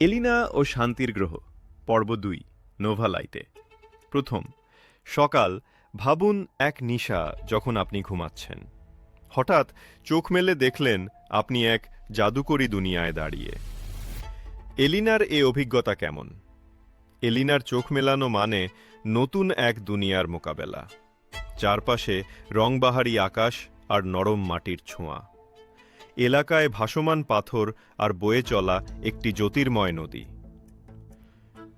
এলিনা ও শান্তির গ্রহ, পর্ব দুই, নোভালাইতে। প্রথম, সকাল, ভাবুন এক নিশা যখন আপনি ঘুমাচ্ছেন। হঠাৎ চোখ মেলে দেখলেন আপনি এক জাদুকরী দুনিয়ায় দাঁড়িয়ে। এলিনার এ অভিজ্ঞতা কেমন? এলিনার চোখ মেলানো মানে নতুন এক দুনিয়ার মোকাবেলা। চারপাশে রংবাহারি আকাশ আর নরম মাটির ছোঁয়া। এলাকায় ভাসমান পাথর আর বয়ে চলা একটি জ্যোতির্ময় নদী।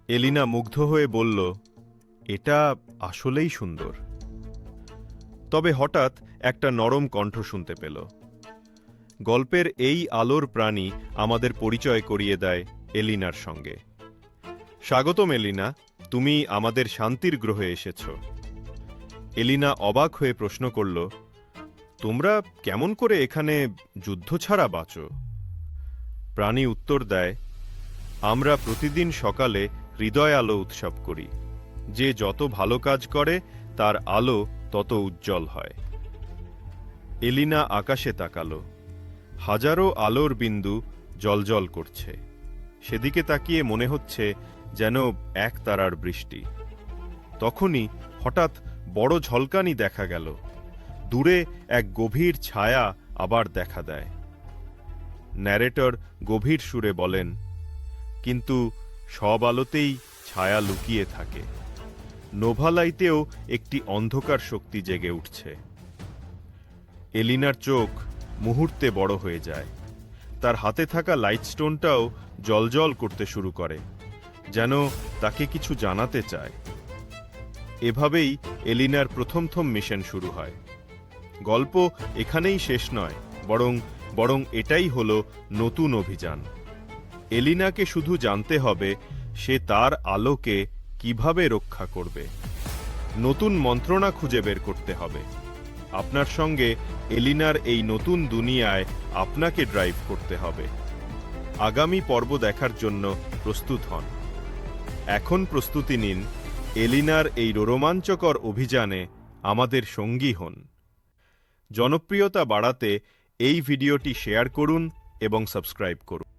এলিনা মুগ্ধ হয়ে বলল, এটা আসলেই সুন্দর। তবে হঠাৎ একটা নরম কণ্ঠ শুনতে পেল। গল্পের এই আলোর প্রাণী আমাদের পরিচয় করিয়ে দেয় এলিনার সঙ্গে। স্বাগতম, এলিনা। তুমি আমাদের শান্তির গ্রহে এসেছ। এলিনা অবাক হয়ে প্রশ্ন করল তোমরা কেমন করে এখানে যুদ্ধ ছাড়া বাঁচো? প্রাণী উত্তর দেয়, আমরা প্রতিদিন সকালে হৃদয় আলো উৎসব করি। যে যত ভালো কাজ করে, তার আলো তত উজ্জ্বল হয় এলিনা আকাশে তাকালো। হাজারো আলোর বিন্দু জলজল করছে। সেদিকে তাকিয়ে মনে হচ্ছে যেন এক তারার বৃষ্টি। তখনই হঠাৎ বড় ঝলকানি দেখা গেল। দূরে এক গভীর ছায়া আবার দেখা দেয়। ন্যারেটর গভীর সুরে বলেন, কিন্তু সব আলোতেই ছায়া লুকিয়ে থাকে। নোভালাইতেও একটি অন্ধকার শক্তি জেগে উঠছে। এলিনার চোখ মুহূর্তে বড় হয়ে যায়। তার হাতে থাকা লাইটস্টোনটাও জলজল করতে শুরু করে, যেন তাকে কিছু জানাতে চায়। এভাবেই এলিনার প্রথমথম মিশন শুরু হয়। গল্প এখানেই শেষ নয়, বরং বরং এটাই হল নতুন অভিযান। এলিনাকে শুধু জানতে হবে সে তার আলোকে কীভাবে রক্ষা করবে। নতুন মন্ত্রণা খুঁজে বের করতে হবে। আপনার সঙ্গে এলিনার এই নতুন দুনিয়ায় আপনাকে ড্রাইভ করতে হবে। আগামী পর্ব দেখার জন্য প্রস্তুত হন। এখন প্রস্তুতি নিন, এলিনার এই রোমাঞ্চকর অভিযানে আমাদের সঙ্গী হন। জনপ্রিয়তা বাড়াতে এই ভিডিওটি শেয়ার করুন এবং সাবস্ক্রাইব করুন।